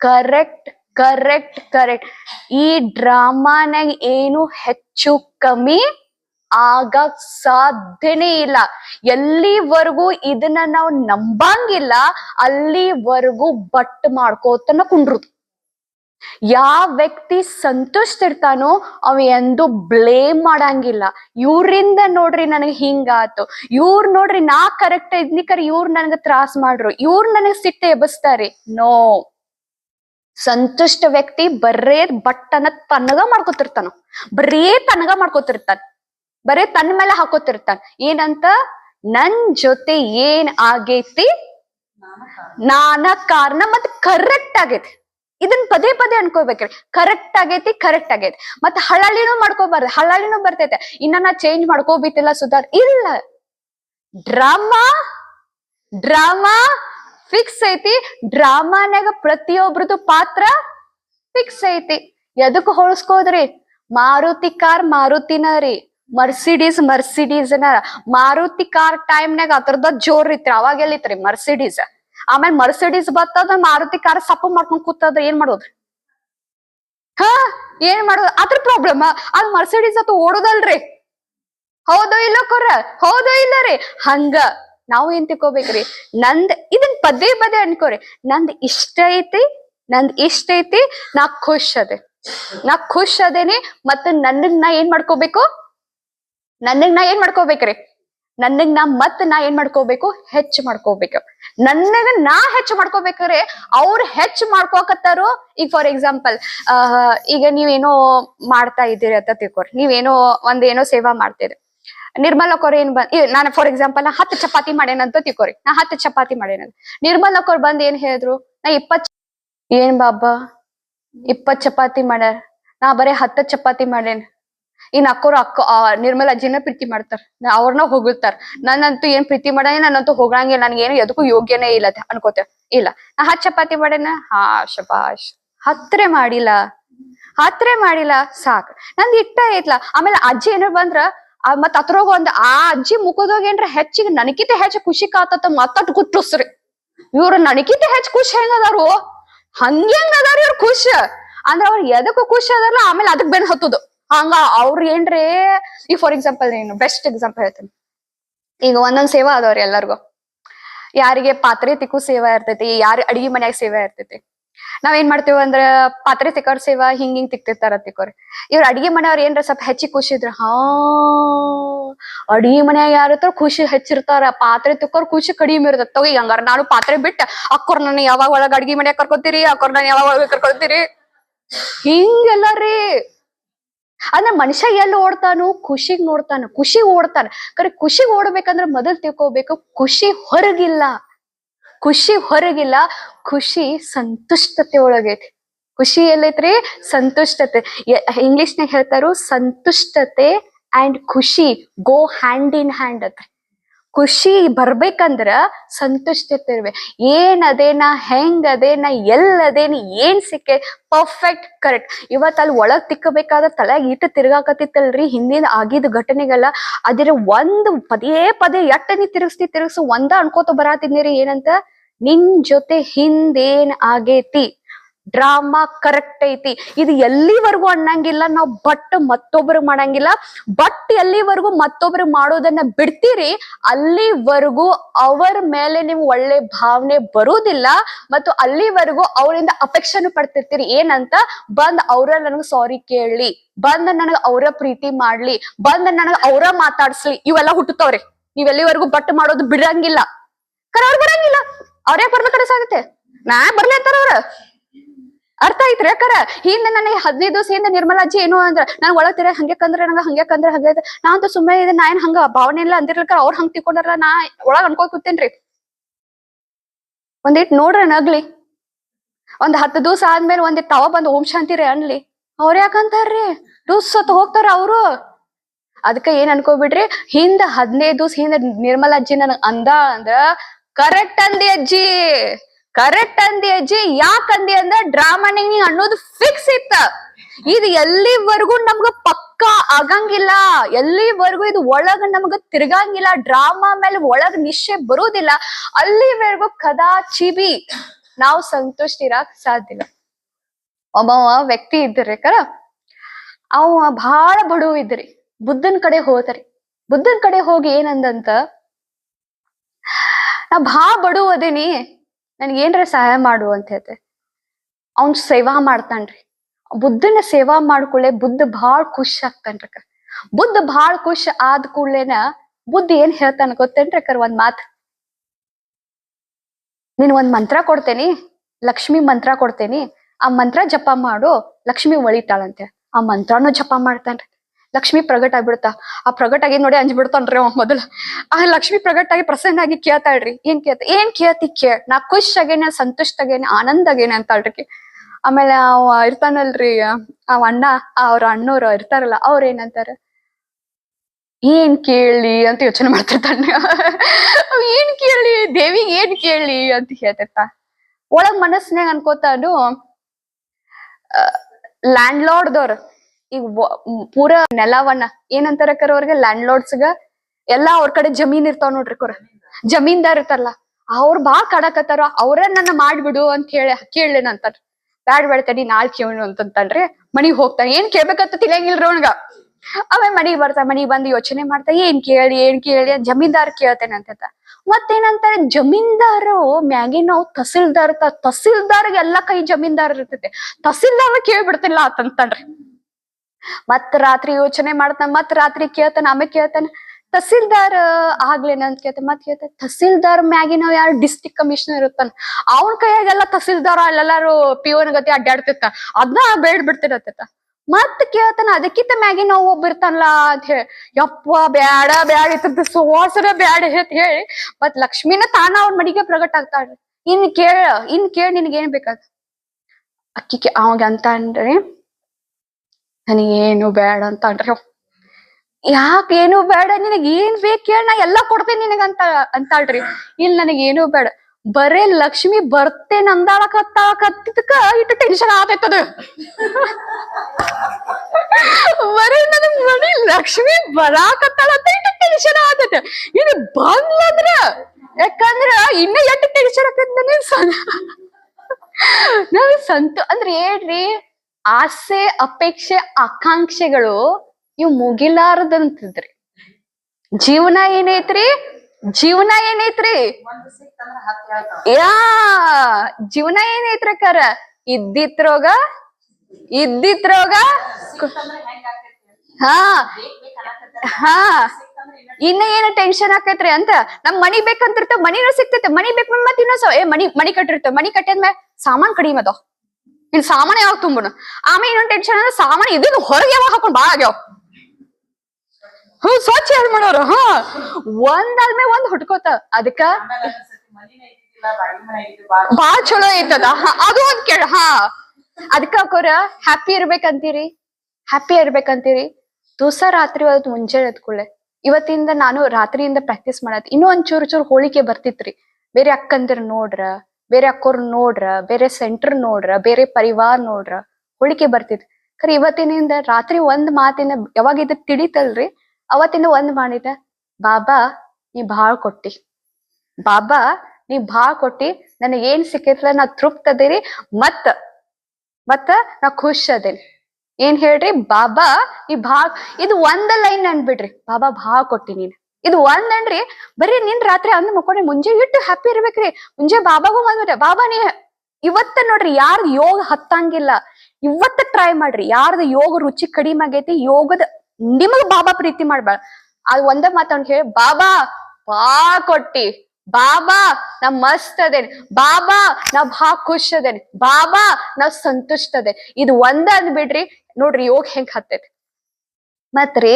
ಕರೆಕ್ಟ್ ಕರೆಕ್ಟ್ ಕರೆಕ್ಟ್ ಈ ಡ್ರಾಮಾನಾಗ ಏನು ಹೆಚ್ಚು ಕಮ್ಮಿ ಆಗಕ್ ಸಾಧ್ಯನೇ ಇಲ್ಲ. ಎಲ್ಲಿವರೆಗೂ ಇದನ್ನ ನಾವು ನಂಬಂಗಿಲ್ಲ, ಅಲ್ಲಿವರೆಗೂ ಬಟ್ ಮಾಡ್ಕೋತನ ಕುಂಡ್ರುದು. ಯಾವ ವ್ಯಕ್ತಿ ಸಂತುಷ್ಟ ಇರ್ತಾನೋ ಅವ ಎಂದು ಬ್ಲೇಮ್ ಮಾಡಂಗಿಲ್ಲ. ಇವ್ರಿಂದ ನೋಡ್ರಿ ನನಗೆ ಹಿಂಗಾತು. ಇವ್ರ್ ನೋಡ್ರಿ ನಾ ಕರೆಕ್ಟ್ ಇದ್ನಿ ಕರೆ ಇವ್ರ್ ನನಗ ತ್ರಾಸ್ ಮಾಡ್ರು. ಇವ್ರ್ ನನಗೆ ಸಿಟ್ಟೆ ಎಬ್ಬಿಸ್ತಾರೆ. ನೋ ಸಂತುಷ್ಟ ವ್ಯಕ್ತಿ ಬರೇ ಬಟ್ಟನ ತನಗ ಮಾಡ್ಕೊತಿರ್ತಾನ. ಬರೇ ತನಗ ಮಾಡ್ಕೊತಿರ್ತಾನ. ಬರೇ ತನ್ನ ಮೇಲೆ ಹಾಕೋತಿರ್ತಾನ. ಏನಂತ? ನನ್ ಜೊತೆ ಏನ್ ಆಗೈತಿ? ನಾನ ಕಾರಣ ಮತ್ ಕರೆಕ್ಟ್ ಆಗೈತಿ. ಇದನ್ ಪದೇ ಪದೇ ಅನ್ಕೋಬೇಕ್ರಿ. ಕರೆಕ್ಟ್ ಆಗೈತಿ ಕರೆಕ್ಟ್ ಆಗೈತಿ. ಮತ್ತೆ ಹಳಳಿನೂ ಮಾಡ್ಕೋಬಾರ್ದು ಹಳಳಿನೂ ಬರ್ತೈತೆ. ಇನ್ನ ನಾ ಚೇಂಜ್ ಮಾಡ್ಕೋಬೇಕಿಲ್ಲ ಸುಧಾರ್. ಇಲ್ಲ. ಡ್ರಾಮಾ ಡ್ರಾಮಾ ಫಿಕ್ಸ್ ಐತಿ. ಡ್ರಾಮಾನ್ಯಾಗ ಪ್ರತಿಯೊಬ್ರದು ಪಾತ್ರ ಫಿಕ್ಸ್ ಐತಿ. ಎದಕ್ ಹೋಲಿಸ್ಕೋದ್ರಿ ಮಾರುತಿ ಕಾರ್ ಮಾರುತಿನ ರೀ. ಮರ್ಸಿಡೀಸ್ ಮರ್ಸಿಡೀಸ್ನ ಮಾರುತಿ ಕಾರ್ ಟೈಮ್ನಾಗ ಅದ್ರದ ಜೋರ್ ಇತ್ರಿ. ಅವಾಗ ಎಲ್ಲಿತ್ರಿ? ಮರ್ಸಿಡೀಸ್. ಆಮೇಲೆ ಮರ್ಸಿಡೀಸ್ ಬತ್ತದ, ಮಾರುತಿ ಕಾರ್ ಸಪ್ಪ ಮಾಡ್ಕೊಂಡ್ ಕೂತದ ಏನ್ ಮಾಡೋದ್ರಿ? ಹಾ, ಏನ್ ಮಾಡೋದು? ಅದ್ರ ಪ್ರಾಬ್ಲಮ್ ಅದ್ ಮರ್ಸಿಡೀಸ್ ಅತ್ ಓಡೋದಲ್ರಿ. ಹೌದೋ ಇಲ್ಲ ಕೊರ ಹೌದೋ ಇಲ್ಲ ರೀ? ಹಂಗ ನಾವು ಏನ್ ತಿಕೋಬೇಕ್ರಿ ನಂದ್ ಇದನ್ ಪದೇ ಪದೇ ಅನ್ಕೋರಿ. ನಂದ್ ಇಷ್ಟ ಐತಿ, ನಂದ್ ಇಷ್ಟ ಐತಿ, ನಾ ಖುಷ್ ಅದೆ. ನಾ ಖುಷ್ ಅದೇನಿ, ಮತ್ತ ನನ್ನ ನಾ ಏನ್ ಮಾಡ್ಕೋಬೇಕು? ನನ್ನ ನಾ ಏನ್ ಮಾಡ್ಕೋಬೇಕ್ರಿ? ನನ್ನಗ್ ನಾ ಮತ್ ನಾ ಏನ್ ಮಾಡ್ಕೋಬೇಕು? ಹೆಚ್ಚು ಮಾಡ್ಕೋಬೇಕು. ನನ್ನಗ ನಾ ಹೆಚ್ಚು ಮಾಡ್ಕೋಬೇಕಾದ್ರೆ ಅವ್ರ ಹೆಚ್ಚು ಮಾಡ್ಕೋಕತ್ತಾರೋ? ಈಗ ಫಾರ್ ಎಕ್ಸಾಂಪಲ್ ಈಗ ನೀವೇನೋ ಮಾಡ್ತಾ ಇದ್ದೀರಿ ಅಂತ ತಿಳ್ಕೊರಿ ನೀವೇನೋ ಒಂದ್ ಏನೋ ಸೇವಾ ಮಾಡ್ತೀರಿ. ನಿರ್ಮಲ್ ಅಕ್ಕೋರ್ ಏನ್ ಬಂದ್ ನಾನು ಫಾರ್ ಎಕ್ಸಾಂಪಲ್ ನಾ ಹತ್ತು ಚಪಾತಿ ಮಾಡೇನಂತ ತಿಳ್ಕೊರಿ ನಾ ಹತ್ತು ಚಪಾತಿ ಮಾಡೇನಂತ ನಿರ್ಮಲ್ ಅಕ್ಕೋರ್ ಬಂದ್ ಏನ್ ಹೇಳಿದ್ರು? ನಾ ಇಪ್ಪತ್ ಏನ್ ಬಾಬಾ? ಇಪ್ಪತ್ ಚಪಾತಿ ಮಾಡ್ಯಾರ. ನಾ ಬರೀ ಹತ್ತ ಚಪಾತಿ ಮಾಡೇನ್ ಇನ್ ಅಕ್ಕೋರು ಅಕ್ಕ ನಿರ್ಮಲ ಅಜ್ಜಿನ ಪ್ರೀತಿ ಮಾಡ್ತಾರ. ಅವ್ರನ್ನ ಹೋಗುತ್ತಾರ ನನ್ನಂತೂ ಏನ್ ಪ್ರೀತಿ ಮಾಡೇ ನನ್ನಂತೂ ಹೋಗಂಗಿಲ್ಲ ಏನು ಎದಕ್ಕೂ ಯೋಗ್ಯನೇ ಇಲ್ಲ ಅಂತ ಅನ್ಕೋತೇವ್ ಇಲ್ಲ. ನಾ ಹತ್ ಚಪಾತಿ ಮಾಡೇನ? ಹಾ, ಶಬಾಷ್. ಹತ್ರೆ ಮಾಡಿಲ್ಲ. ಹತ್ರೆ ಮಾಡಿಲ್ಲ, ಸಾಕ್. ನಂದ್ ಇಟ್ಟ ಐತ್ಲ. ಆಮೇಲೆ ಅಜ್ಜಿ ಏನ ಬಂದ್ರ ಮತ್ ಅತ್ರೋಗ ಒಂದ್, ಆ ಅಜ್ಜಿ ಮುಖದಾಗ ಏನ್ರ ಹೆಚ್ಚಿಗೆ ನನಕಿತ ಹೆಚ್ಚ ಖುಷಿ ಕಾತತ್ತ ಮತ್ತಟ್ ಗುಟ್ಟಸ್ರಿ ಇವ್ರು ನನಕಿತ ಹೆಚ್ಚ ಖುಷಿ ಹೆಂಗದಾರು ಹಂಗ್ಯಂಗ್ ಅದಾರ ಇವ್ರ ಖುಷ್. ಅಂದ್ರ ಅವ್ರ ಎದಕ್ಕೂ ಖುಷಿ ಅದಾರಲ್ಲ ಆಮೇಲೆ ಅದಕ್ ಬೆನ್ ಹತ್ತುದು. ಹಂಗ ಅವ್ರ ಏನ್ರಿ? ಈಗ ಫಾರ್ ಎಕ್ಸಾಂಪಲ್ ಏನು ಬೆಸ್ಟ್ ಎಕ್ಸಾಂಪಲ್ ಹೇಳ್ತೀನಿ. ಈಗ ಒಂದೊಂದ್ ಸೇವಾ ಅದಾವ್ರಿ ಎಲ್ಲಾರ್ಗು. ಯಾರಿಗೆ ಪಾತ್ರೆ ತಿಕ್ಕು ಸೇವಾ ಇರ್ತೈತಿ, ಯಾರ ಅಡಿಗೆ ಮನ್ಯಾಗ ಸೇವಾ ಇರ್ತೈತಿ. ನಾವ್ ಏನ್ ಮಾಡ್ತೇವ ಅಂದ್ರ, ಪಾತ್ರೆ ತಿಕ್ಕೋರ್ ಸೇವಾ ಹಿಂಗ್ ಹಿಂಗ್ ತಿಕ್ತಿರ್ತಾರ ತಿಕ್ಕೋರಿ. ಇವ್ರ ಅಡಿಗೆ ಮನೆಯವ್ರ ಏನ್ರ ಸ್ವಲ್ಪ ಹೆಚ್ಚಿಗೆ ಖುಷಿ ಇದ್ರ, ಹಾ, ಅಡಿಗೆ ಮನ್ಯಾಗ ಯಾರತ್ರ ಖುಷಿ ಹೆಚ್ಚಿರ್ತಾರ, ಪಾತ್ರೆ ತಿಕ್ಕೋರ್ ಖುಷಿ ಕಡಿಮೆ ಇರ್ತದ ತಗೋ ಹಂಗಾರ ನಾನು ಪಾತ್ರೆ ಬಿಟ್ಟ, ಅಕ್ಕೋರ್ ನನ್ನ ಯಾವಾಗ ಒಳಗ ಅಡಿಗೆ ಮನ್ಯಾಗ ಕರ್ಕೊತೀರಿ, ಅಕ್ಕೋರ್ ನಾನು ಯಾವಾಗ ಕರ್ಕೊತೀರಿ. ಹಿಂಗೆಲ್ಲ ರೀ. ಅಂದ್ರೆ ಮನುಷ್ಯ ಎಲ್ಲಿ ಓಡ್ತಾನು, ಖುಷಿಗ್ ನೋಡ್ತಾನ ಖುಷಿ ಓಡ್ತಾನ. ಕರೆ ಖುಷಿ ಓಡ್ಬೇಕಂದ್ರ ಮೊದಲ್ ತಿಳ್ಕೊಬೇಕು, ಖುಷಿ ಹೊರಗಿಲ್ಲ. ಖುಷಿ ಹೊರಗಿಲ್ಲ, ಖುಷಿ ಸಂತುಷ್ಟತೆ ಒಳಗೈತಿ. ಖುಷಿ ಎಲ್ಲೈತ್ರಿ? ಸಂತುಷ್ಟತೆ. ಇಂಗ್ಲಿಷ್ನಾಗ ಹೇಳ್ತಾರು, ಸಂತುಷ್ಟತೆ ಅಂಡ್ ಖುಷಿ ಗೋ ಹ್ಯಾಂಡ್ ಇನ್ ಹ್ಯಾಂಡ್ ಅತ್ರಿ. ಖುಷಿ ಬರ್ಬೇಕಂದ್ರ ಸಂತುಷ್ಟತೆ ಏನ್ ಅದೇನ, ಹೆಂಗ್ ಅದೇನ, ಎಲ್ ಅದೇನ, ಏನ್ ಸಿಕ್ಕೆ ಪರ್ಫೆಕ್ಟ್ ಕರೆಕ್ಟ್ ಇವತ್ ಅಲ್ಲಿ ಒಳಗ್ ತಿಕ್ಕಬೇಕಾದ ತಲೆಗ್ ಇಟ್ಟು ತಿರ್ಗಾಕತ್ತಿತ್ತಲ್ರಿ ಹಿಂದಿನ ಆಗಿದ ಘಟನೆಗೆಲ್ಲ. ಅದ್ರ ಒಂದ್ ಪದೇ ಪದೇ ಎಟ್ಟ ನೀ ತಿರುಗಿಸ್ತಿ ತಿರುಗಿಸು ಒಂದ ಅನ್ಕೋತ ಬರಾತಿದ್ನಿರಿ ಏನಂತ? ನಿನ್ ಜೊತೆ ಹಿಂದೇನ್ ಆಗೇತಿ? ಡ್ರಾಮಾ ಕರೆಕ್ಟ್ ಐತಿ. ಇದು ಎಲ್ಲಿವರೆಗೂ ಅನ್ನಂಗಿಲ್ಲ, ನಾವು ಬಟ್ ಮತ್ತೊಬ್ರು ಮಾಡಂಗಿಲ್ಲ. ಬಟ್ ಎಲ್ಲಿವರೆಗೂ ಮತ್ತೊಬ್ರು ಮಾಡೋದನ್ನ ಬಿಡ್ತೀರಿ, ಅಲ್ಲಿವರೆಗೂ ಅವರ ಮೇಲೆ ನೀವು ಒಳ್ಳೆ ಭಾವನೆ ಬರುವುದಿಲ್ಲ ಮತ್ತು ಅಲ್ಲಿವರೆಗೂ ಅವರಿಂದ ಅಪೇಕ್ಷೆನು ಪಡ್ತಿರ್ತೀರಿ. ಏನಂತ? ಬಂದ್ ಅವ್ರ ನನಗ್ ಸಾರಿ ಕೇಳಲಿ ಬಂದ್ ನನಗ ಅವರ ಪ್ರೀತಿ ಮಾಡ್ಲಿ, ಬಂದ್ ನನಗ ಅವರ ಮಾತಾಡ್ಸ್ಲಿ, ಇವೆಲ್ಲ ಹುಟ್ಟುತ್ತವ್ರಿ. ನೀವ್ ಎಲ್ಲಿವರೆಗೂ ಬಟ್ ಮಾಡೋದು ಬಿಡಂಗಿಲ್ಲ. ಕರೆ ಅವ್ರು ಬರಂಗಿಲ್ಲ. ಅವ್ರೇ ಬರ್ಬೇಕಾದ್ರೆ ಸಾಗುತ್ತೆ? ನಾ ಬರ್ಲಿ ಅಂತಾರ ಅವ್ರ. ಅರ್ಥ ಐತ್ರಿ ಯಾಕರ ಹಿಂದೆ ನನಗೆ ಹದಿನೈದು ದಿವಸ ಹಿಂದೆ ನಿರ್ಮಲಾ ಅಜ್ಜಿ ಏನು ಅಂದ್ರ, ನನ್ ಒಳಗ್ ಹಂಗೆ ಕಂದ್ರೆ ನಂಗ, ಹಂಗೆ ಕಂದ್ರೆ ಹಂಗೆ. ನಾ ಸುಮ್ಮನೆ ಇದೆ ನಾ ಏನ್ ಹಂಗ ಭಾವನೆ ಇಲ್ಲ ಅಂದಿರ್ಲಿಕ್ಕ, ಅವ್ರ ಹಂಗ ತಿಳ್ಕೊಂಡಾರ ನಾ ಒಳಗ್ ಅನ್ಕೋ ಕೂತೇನ್ರಿ. ಒಂದಿಟ್ ನೋಡ್ರಿ ನಗ್ಲಿ. ಒಂದ್ ಹತ್ತು ದಿವಸ ಆದ್ಮೇಲೆ ಒಂದಿಟ್ ತವ ಬಂದ್ ಓಂ ಶಾಂತಿರಿ ಅನ್ಲಿ. ಅವ್ರ ಯಾಕಂತಾರ್ರಿ ಟೂಸ್ ಸತ್ ಹೋಗ್ತಾರ ಅವ್ರು. ಅದಕ್ಕ ಏನ್ ಅನ್ಕೋಬಿಡ್ರಿ, ಹಿಂದ ಹದಿನೈದು ದಿವಸ ಹಿಂದ ನಿರ್ಮಲಾ ಅಜ್ಜಿ ನನಗ್ ಅಂದ ಅಂದ್ರ, ಕರೆಕ್ಟ್ ಅಂದಿ ಅಜ್ಜಿ. ಕರೆಕ್ಟ್ ಅಂದಿ ಅಜ್ಜಿ. ಯಾಕಂದಿ ಅಂದಿ ಅಂದ್ರ ಡ್ರಾಮಾನಿಗ್ ನೀ ಅನ್ನೋದು ಫಿಕ್ಸ್ ಇತ್ತ. ಇದು ಎಲ್ಲಿವರೆಗೂ ನಮ್ಗ ಪಕ್ಕ ಆಗಂಗಿಲ್ಲ. ಎಲ್ಲಿವರೆಗೂ ಇದು ಒಳಗ ನಮ್ಗ ತಿರ್ಗಂಗಿಲ್ಲ. ಡ್ರಾಮಾ ಮೇಲೆ ಒಳಗ್ ನಿಶ್ಚಯ ಬರೋದಿಲ್ಲ. ಅಲ್ಲಿವರೆಗೂ ಕದಾಚಿಬಿ ನಾವು ಸಂತುಷ್ಟ ಇರಾಕ್ ಸಾಧ್ಯ ಒಬ್ಬವ ವ್ಯಕ್ತಿ ಇದ್ರಿ ಕರ. ಅವ ಬಹಳ ಬಡವ ಇದ್ರಿ ಬುದ್ಧನ್ ಕಡೆ ಹೋದ್ರಿ. ಬುದ್ಧನ್ ಕಡೆ ಹೋಗಿ ಏನಂದಂತ? ನಾ ಬಹಳ ಬಡವ ಅದೇನಿ. ನನ್ಗೆ ಏನ್ರ ಸಹಾಯ ಮಾಡು ಅಂತ ಹೇಳ್ತೆ ಅವನ್ ಸೇವಾ ಮಾಡ್ತಾನ್ರಿ. ಬುದ್ಧನ ಸೇವಾ ಮಾಡ್ಕೊಳ್ಳೆ ಬುದ್ಧ ಬಹಳ ಖುಷಿ ಆಗ್ತಾನ್ರಿ ಅಕ್ಕ. ಬುದ್ಧ ಬಹಳ ಖುಷಿ ಆದ ಕೂಡ್ಲೇನ ಬುದ್ಧ ಏನ್ ಹೇಳ್ತಾನ ಗೊತ್ತೇನ್ರಿ ಅಕ್ಕರ್ ಒಂದ್ ಮಾತ್? ನೀನ್ ಒಂದ್ ಮಂತ್ರ ಕೊಡ್ತೇನಿ, ಲಕ್ಷ್ಮಿ ಮಂತ್ರ ಕೊಡ್ತೇನಿ, ಆ ಮಂತ್ರ ಜಪ ಮಾಡು, ಲಕ್ಷ್ಮಿ ಒಳಿತಾಳಂತೆ. ಆ ಮಂತ್ರನು ಜಪ ಮಾಡ್ತಾನ್ರಿ. ಲಕ್ಷ್ಮಿ ಪ್ರಗಟ್ ಆಗ್ಬಿಡ್ತಾ. ಆ ಪ್ರಗಟ್ ಆಗಿ ನೋಡಿ ಅಂಜ್ಬಿಡ್ತಾನ್ರಿ ಅವ್ ಮೊದಲ. ಆ ಲಕ್ಷ್ಮಿ ಪ್ರಗಟ್ ಆಗಿ ಪ್ರಸನ್ನ ಆಗಿ ಕೇಳ್ತಾಳ್ರಿ. ಏನ್ ಕೇಳ್ತ? ಏನ್ ಕೇಳ್ತಿ ಕೇಳ್. ನಾ ಖುಷ್ ಆಗೇನೆ ಸಂತುಷ್ಟ ಆಗೇನೆ ಆನಂದ ಆಗೇನೆ ಅಂತಾಳ್ರಿ ಆಮೇಲೆ ಅವ ಇರ್ತಾನಲ್ರಿ, ಅವ ಅಣ್ಣ, ಅವ್ರ ಅಣ್ಣವ್ರು ಇರ್ತಾರಲ್ಲ, ಅವ್ರ ಏನಂತಾರ ಏನ್ ಕೇಳಿ ಅಂತ ಯೋಚನೆ ಮಾಡ್ತಿರ್ತಾನೆ ಏನ್ ಕೇಳಿ ದೇವಿ ಏನ್ ಕೇಳಿ ಅಂತ ಹೇಳ್ತಿರ್ತ. ಒಳಗ್ ಮನಸ್ನ್ಯಾಗ ಅನ್ಕೋತಾನು ಲ್ಯಾಂಡ್ ಲಾರ್ಡ್ದವ್ರ ಈಗ ಪೂರ ನೆಲವನ್ನ ಏನಂತಾರ ಕರ ಅವ್ರಿಗೆ? ಲ್ಯಾಂಡ್ ಗ? ಎಲ್ಲಾ ಅವ್ರ ಕಡೆ ಜಮೀನ್ ಇರ್ತಾವ ನೋಡ್ರಿ ಕೊರ. ಜಮೀನ್ದಾರ್ ಇರ್ತಾರಲ್ಲ, ಅವ್ರ ಬಾ ಕಡಕತ್ತಾರ. ಅವ್ರ ನನ್ನ ಮಾಡ್ಬಿಡು ಅಂತ ಹೇಳಿ ನಂತರ. ಬ್ಯಾಡ್ ಬೇಡ ತಡಿ, ನಾಳ್ ಕೇಳು ಅಂತಂತಾನ್ರಿ ಮನಿಗ್ ಹೋಗ್ತಾನೆ. ಏನ್ ಕೇಳ್ಬೇಕಂತ ತಿಳಿಯಂಗಿಲ್ರಿ ಅವನ್ಗ. ಅವೇ ಮನಿಗ್ ಬರ್ತಾ, ಮನಿಗ್ ಬಂದು ಯೋಚನೆ ಮಾಡ್ತಾ, ಏನ್ ಕೇಳಿ ಏನ್ ಕೇಳಿ ಜಮೀನ್ದಾರ್ ಕೇಳ್ತೇನೆ ಅಂತ ಮತ್ತೇನಂತಾರೆ? ಜಮೀನ್ದಾರು ಮ್ಯಾಗಿನ ನಾವು ತಹಸೀಲ್ದಾರ್ ತಹಸೀಲ್ದಾರ್ಗೆ ಎಲ್ಲಾ ಕೈ ಜಮೀನ್ದಾರ್ ಇರ್ತೈತೆ. ತಹಸೀಲ್ದಾರ್ ಕೇಳ್ಬಿಡ್ತಿಲ್ಲ ಅಂತಂತಾನ್ರಿ ಮತ್ ರಾತ್ರಿ ಯೋಚನೆ ಮಾಡ್ತಾನ ಮತ್ ರಾತ್ರಿ ಕೇಳ್ತಾನ, ಆಮೇಲೆ ಕೇಳ್ತಾನ, ತಹಸೀಲ್ದಾರ್ ಆಗ್ಲೇನ ಅಂತ ಕೇಳ್ತಾನ, ಮತ್ ಕೇಳ್ತಾನ, ತಹಸೀಲ್ದಾರ್ ಮ್ಯಾಗಿನ ಯಾರು ಡಿಸ್ಟ್ರಿಕ್ಟ್ ಕಮಿಷನರ್ ಇರ್ತಾನ, ಅವನ್ ಕೈಯಾಗೆಲ್ಲ ತಹಸೀಲ್ದಾರ್ ಅಲ್ಲೆಲ್ಲಾರು ಪಿಯೋನ್ ಗತಿ ಅಡ್ಡಾಡ್ತಿರ್ತ ಅದನ್ನ ಬೇಡ್ ಬಿಡ್ತಿರತ್ತ ಮತ್ ಕೇಳ್ತಾನ, ಅದಕ್ಕಿಂತ ಮ್ಯಾಗಿನ ನಾವು ಒಬ್ಬ ಅಂತ ಹೇಳಿ, ಯಪ್ಪ ಬ್ಯಾಡ ಬ್ಯಾಡ ಇತ್ತ ಸುವಾಸನ ಬ್ಯಾಡ ಅಂತ ಹೇಳಿ, ಮತ್ ಲಕ್ಷ್ಮಿನ ತಾನ ಅವ್ನ ಮಡಿಗೆ ಪ್ರಗಟ ಆಗ್ತಾಳ್ರಿ. ಇನ್ ಕೇಳ ಇನ್ ಕೇಳ ನಿನಗೆ ಏನ್ ಬೇಕಾದ? ಅಕ್ಕಿ ಕೇ- ಅವಾಗ ಅಂತ ಅಂದ್ರಿ ನನಗೇನು ಬೇಡ ಅಂತ ಅಂದ್ರಿ. ಯಾಕೆ ಏನು ಬೇಡ? ನಿನಗ್ ಏನ್ ಬೇಕು ಹೇಳ, ನಾ ಎಲ್ಲಾ ಕೊಡ್ತೇನೆ ನಿನಗಂತ ಅಂತಾಳ್ರಿ ಇಲ್ ನನಗೇನು ಬೇಡ. ಬರೇ ಲಕ್ಷ್ಮಿ ಬರ್ತೇನೆ ಅಂದಾಳಕತ್ತಾಳಕತ್ತಿದ್ಕ ಇಟ್ಟು ಟೆನ್ಷನ್ ಆತೈತದ ಬರೇ ನನಗ್ ಮನಿ ಲಕ್ಷ್ಮಿ ಬರಾಕತ್ತಾಳ ಅಂತ ಇಟ್ಟು ಟೆನ್ಷನ್ ಆತೈತೆ ಇದು ಬಂದ್ಲಂದ್ರ ಯಾಕಂದ್ರ ಇನ್ನ ಎಷ್ಟು ಟೆನ್ಷನ್ ಆಕೈತ್ ನನಗ್ ನಾವ್ ಸಂತು ಅಂದ್ರೆ ಏನ್ರಿ? ಆಸೆ, ಅಪೇಕ್ಷೆ, ಆಕಾಂಕ್ಷೆಗಳು ಇವ್ ಮುಗಿಲಾರದಂತಿದ್ರಿ ಜೀವನ ಏನೈತ್ರಿ? ಜೀವನ ಏನೈತ್ರಿ? ಯಾ, ಜೀವನ ಏನೈತ್ರಿ ಕರ ಇದ್ದಿತ್ರೋಗ ಇದ್ದಿತ್ರೋಗ ಹಾ ಹಾ. ಇನ್ನ ಏನ ಟೆನ್ಷನ್ ಆಕೈತ್ರಿ ಅಂತ? ನಮ್ ಮನಿ ಬೇಕಂತಿರ್ತಾವ ಮನಿನೂ ಸಿಕ್ತೈತೆ ಮನಿ ಬೇಕು ಮತ್ ಇನ್ನೊಂದ್ ಏ, ಮನಿ ಮನಿ ಕಟ್ಟಿರ್ತಾವ ಮನಿ ಕಟ್ಟಿದ್ಮೇಲೆ ಸಾಮಾನ್ ಕಡಿಮೆ ಅದಾವ್. ಇನ್ ಸಾಮಾನ್ ಯಾವಾಗ ತುಂಬುನು? ಆಮೇಲೆ ಇನ್ನೊಂದು ಟೆನ್ಷನ್ ಅಂದ್ರೆ ಸಾಮಾನ್ ಇದ್ದು ಹೊರಗೆ ಯಾವಾಗ ಹಾಕೊಂಡು ಬಾಳ ಆಗ್ಯಾವ? ಹ್ಮ್, ಸ್ವಚ್ಛ ಯಾರು ಮಾಡೋರು? ಹಾ ಒಂದಾದ್ಮೇಲೆ ಒಂದ್ ಹುಟ್ಕೋತ. ಅದಕ್ಕ ಬಾಳ ಚಲೋ ಐತದ? ಅದು ಒಂದ್ ಕೇಳ, ಹಾ. ಅದಕ್ಕ ಅಕ್ಕೋರ ಹ್ಯಾಪಿ ಇರ್ಬೇಕಂತೀರಿ? ಹ್ಯಾಪಿ ಇರ್ಬೇಕಂತೀರಿ? ದೋಸ ರಾತ್ರಿ ಅವತ್ತು ಮುಂಜಾನೆ ಎದ್ಕೊಳ್ಳೆ ಇವತ್ತಿಂದ ನಾನು ರಾತ್ರಿಯಿಂದ ಪ್ರಾಕ್ಟೀಸ್ ಮಾಡತ್ ಇನ್ನೂ ಒಂದ್ ಚೂರು ಚೂರು ಹೋಳಿಕೆ ಬರ್ತಿತ್ರಿ. ಬೇರೆ ಅಕ್ಕಂದಿರ್ ನೋಡ್ರ ಬೇರೆ ಅಕ್ಕೋರ್ ನೋಡ್ರ, ಬೇರೆ ಸೆಂಟರ್ ನೋಡ್ರ, ಬೇರೆ ಪರಿವಾರ ನೋಡ್ರ, ಹೋಳಿಕೆ ಬರ್ತಿತ್ ಖರೆ, ಇವತ್ತಿನಿಂದ ರಾತ್ರಿ ಒಂದ್ ಮಾತಿನ ಯಾವಾಗ ಇದ್ ತಿಳಿತಲ್ರಿ? ಅವತ್ತಿನ ಒಂದ್ ಮಾಡಿದ, ಬಾಬಾ, ನೀ ಬಾಳ್ ಕೊಟ್ಟಿ. ಬಾಬಾ, ನೀ ಬಾಳ್ ಕೊಟ್ಟಿ. ನನಗ್ ಏನ್ ಸಿಕ್ಕಿರ್ತದ ನಾ ತೃಪ್ತ ಅದೇರಿ. ಮತ್ತ ಮತ್ತ ನಾ ಖುಷ್ ಅದೇನಿ. ಏನ್ ಹೇಳ್ರಿ? ಬಾಬಾ, ನೀ ಭಾಳ್, ಇದು ಒಂದ ಲೈನ್ ಅನ್ಬಿಡ್ರಿ ಬಾಬಾ, ಭಾಳ ಕೊಟ್ಟಿ ನೀನ್. ಇದು ಒಂದ್ ಅನ್ರಿ, ಬರೀ ನಿನ್ ರಾತ್ರಿ ಅಂದ್ ಮಕ್ಕೊಂಡ್ರಿ ಮುಂಜೆ ಇಟ್ಟು ಹ್ಯಾಪಿ ಇರ್ಬೇಕ್ರಿ. ಮುಂಜೆ ಬಾಬಾಗೂ ಬಂದ್ಬಿಟ್ರೆ, ಬಾಬಾ ನೀ ಇವತ್ತ ನೋಡ್ರಿ ಯಾರ್ದು ಯೋಗ ಹತ್ತಂಗಿಲ್ಲ. ಇವತ್ತ ಟ್ರೈ ಮಾಡ್ರಿ, ಯಾರ್ದು ಯೋಗ ರುಚಿ ಕಡಿಮೆ ಆಗೈತಿ, ಯೋಗದ ನಿಮಗ್ ಬಾಬಾ ಪ್ರೀತಿ ಮಾಡ್ಬೇಡ ಅದ್ ಒಂದೇ ಮಾತವ್ನ ಹೇಳಿ, ಬಾಬಾ, ಬಾ ಕೊಟ್ಟಿ, ಬಾಬಾ ನಾ ಮಸ್ತ್ ಅದೇನಿ, ಬಾಬಾ ನಾ ಬಾ ಖುಷ್ ಅದೇನಿ, ಬಾಬಾ ನಾ ಸಂತುಷ್ಟ ಅದೇ ಇದು ಒಂದ ಅಂದ್ಬಿಡ್ರಿ, ನೋಡ್ರಿ ಯೋಗ ಹೆಂಗ್ ಹತ್ತೈತಿ. ಮತ್ರಿ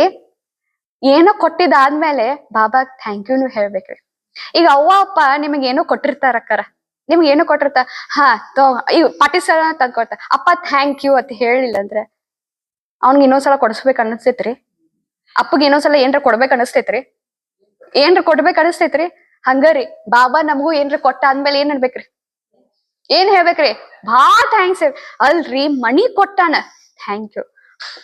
ಏನೋ ಕೊಟ್ಟಿದಾದ್ಮೇಲೆ ಬಾಬಾ ಥ್ಯಾಂಕ್ ಯುನು ಹೇಳ್ಬೇಕ್ರಿ ಈಗ ಅವ್ವ, ಅಪ್ಪ ನಿಮಗ್ ಏನೋ ಕೊಟ್ಟಿರ್ತಾರ ಅಕ್ಕಾರ. ನಿಮ್ಗೆ ಏನೋ ಕೊಟ್ಟಿರ್ತಾರ ಹಾ, ತೋ, ಈಗ ಪಾಟಿಸಲ ತಂದ್ಕೊಡ್ತಾರ ಅಪ್ಪ ಥ್ಯಾಂಕ್ ಯು ಅಂತ ಹೇಳಿಲ್ಲ ಅಂದ್ರೆ, ಅವ್ನಿಗೆ ಇನ್ನೊಂದ್ಸಲ ಕೊಡಿಸ್ಬೇಕು ಅನಿಸ್ತೈತ್ರಿ ಅಪ್ಪಗೆ ಇನ್ನೊಂದ್ಸಲ ಏನ್ರ ಕೊಡ್ಬೇಕು ಅನಿಸ್ತೈತ್ರಿ ಏನ್ರ ಕೊಡ್ಬೇಕು ಅನಿಸ್ತೈತ್ರಿ ಹಂಗರಿ, ಬಾಬಾ ನಮಗೂ ಏನ್ರ ಕೊಟ್ಟ ಅಂದ್ಮೇಲೆ ಏನ್ ಅನ್ಬೇಕ್ರಿ? ಏನ್ ಹೇಳ್ಬೇಕ್ರಿ? ಭಾಳ ಥ್ಯಾಂಕ್ಸ್ ಅಲ್ರಿ, ಮಣಿ ಕೊಟ್ಟಾನ. ಥ್ಯಾಂಕ್ ಯು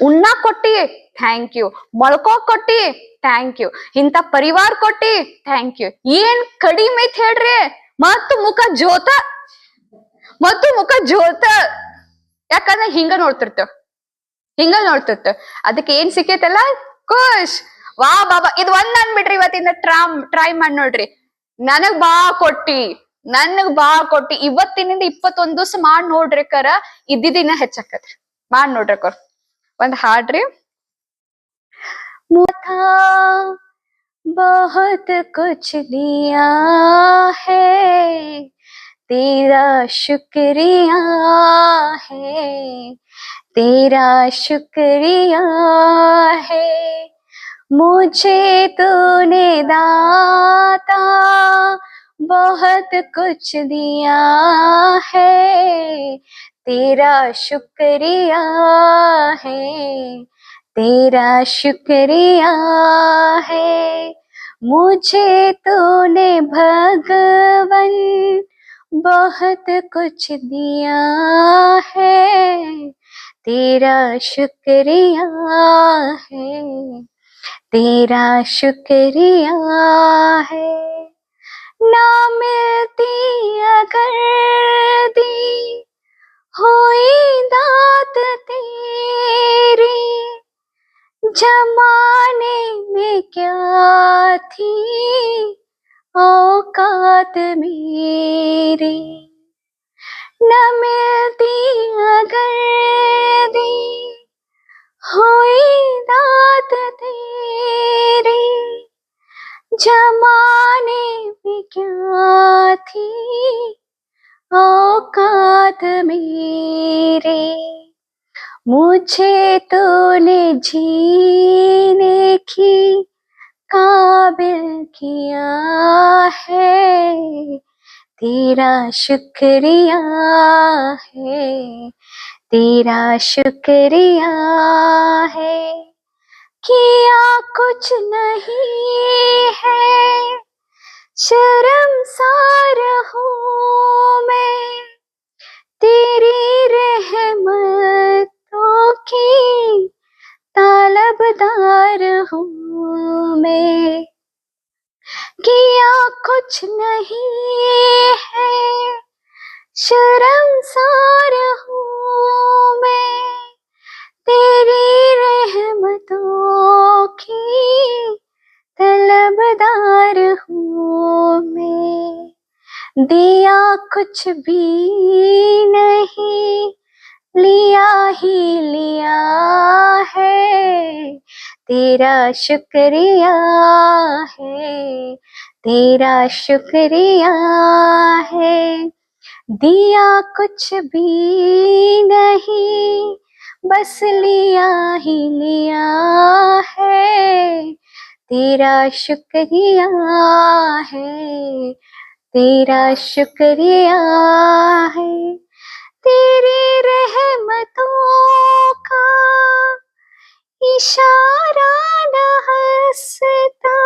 ಉಣ್ಣ ಕೊಟ್ಟಿ ಥ್ಯಾಂಕ್ ಯು ಮೊಳ್ಕೋ ಕೊಟ್ಟಿ ಥ್ಯಾಂಕ್ ಯು ಇಂಥ ಪರಿವಾರ ಕೊಟ್ಟಿ ಥ್ಯಾಂಕ್ ಯು ಏನ್ ಕಡಿಮೆ ಐತ್ ಹೇಳ್ರಿ? ಮತ್ತು ಮುಖ ಜೋತ ಮತ್ತು ಮುಖ ಜೋತ ಯಾಕಂದ್ರೆ ಹಿಂಗ ನೋಡ್ತಿರ್ತೇವ್. ಹಿಂಗ ನೋಡ್ತಿರ್ತೇವ್. ಅದಕ್ಕೆ ಏನ್ ಸಿಕ್ಕೈತಲ್ಲ? ಖುಷ್. ವಾ ಬಾಬಾ, ಇದು ಒಂದ್ ಅನ್ಬಿಡ್ರಿ ಇವತ್ತಿಂದ ಟ್ರಾಮ್ ಟ್ರೈ ಮಾಡಿ ನೋಡ್ರಿ. ನನಗ್ ಬಾ ಕೊಟ್ಟಿ. ನನಗ್ ಬಾ ಕೊಟ್ಟಿ. ಇವತ್ತಿನಿಂದ ಇಪ್ಪತ್ತೊಂದ್ ದಿವಸ ಮಾಡ್ ನೋಡ್ರಿ ಕರ. ಇದ್ದಿದ್ದಿನ ಹೆಚ್ಚಾಕತ್ರಿ. ಮಾಡಿ ನೋಡ್ರಿ ಕರ್. ಒಂದ್ ಹಾಡ್ರಿ ಮುಖ बहुत कुछ दिया है तेरा शुक्रिया है तेरा शुक्रिया है मुझे तूने दाता बहुत कुछ दिया है तेरा शुक्रिया है, तेरा शुक्रिया है। मुझे तूने भगवन बहुत कुछ दिया है, तेरा शुक्रिया है, तेरा शुक्रिया है। ना मिलती अगर दी हुई दात तेरी, जमाने में क्या थी औकात मेरी? न मिलती अगर दी हुई दात तेरी, जमाने में क्या थी औकात मेरे, मुझे तूने जीने की काबिल किया है, तेरा शुक्रिया है, तेरा शुक्रिया है, किया कुछ नहीं है। शर्मसार हूँ मैं। तेरी रहमतों की तालबदार हूँ मैं। किया कुछ नहीं है। शर्मसार हूँ मैं। तेरी रहमतों की तलबदार हूँ दिया कुछ भी नहीं, लिया ही लिया है, तेरा शुक्रिया है, तेरा शुक्रिया है। दिया कुछ भी नहीं, बस लिया ही लिया है, तेरा शुक्रिया है। तेरा शुक्रिया है, तेरी रहमतों का इशारा न हंसता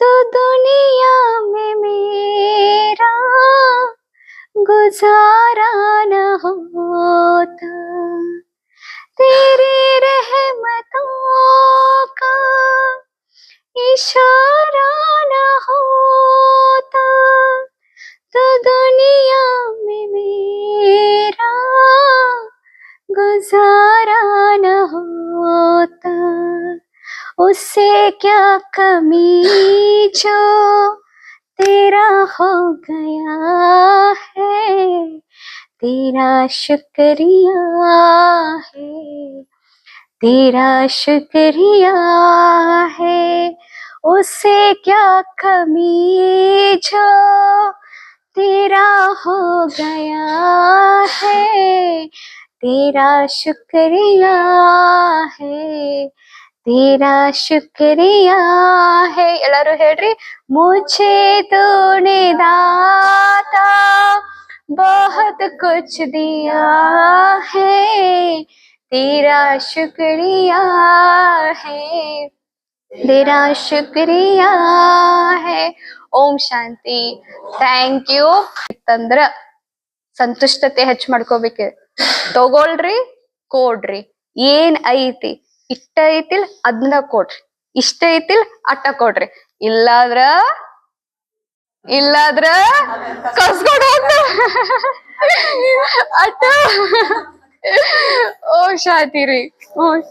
तो दुनिया में मेरा गुजारा न होता। तेरी रहमतों का इशारा न दुनिया में मेरा गुजारा न होता, उससे क्या कमी जो तेरा हो गया है? तेरा शुक्रिया है, तेरा शुक्रिया है उसे क्या कमी जो तेरा हो गया है तेरा शुक्रिया है तेरा शुक्रिया है ಎಲ್ಲರೂ ಹೇಳ್ರಿ मुझे तूने दाता बहुत कुछ दिया है तेरा शुक्रिया है तेरा शुक्रिया है ಓಂ ಶಾಂತಿ. ಥ್ಯಾಂಕ್ ಯು ಇತ್ತಂದ್ರ ಸಂತುಷ್ಟತೆ ಹೆಚ್ಚು ಮಾಡ್ಕೋಬೇಕು. ತಗೊಳ್ರಿ, ಕೊಡ್ರಿ. ಏನ್ ಐತಿ? ಇಷ್ಟ ಐತಿಲ್ ಅದನ್ನ ಕೊಡ್ರಿ. ಇಷ್ಟ ಐತಿಲ್ ಅಟ್ಟ ಕೊಡ್ರಿ. ಇಲ್ಲಾದ್ರ ಇಲ್ಲಾದ್ರ ಕಸ್ಕೊಂಡ್ ಅಟ್ಟ. ಓ ಶಾಂತಿ ರೀ. ಹ್ಮ್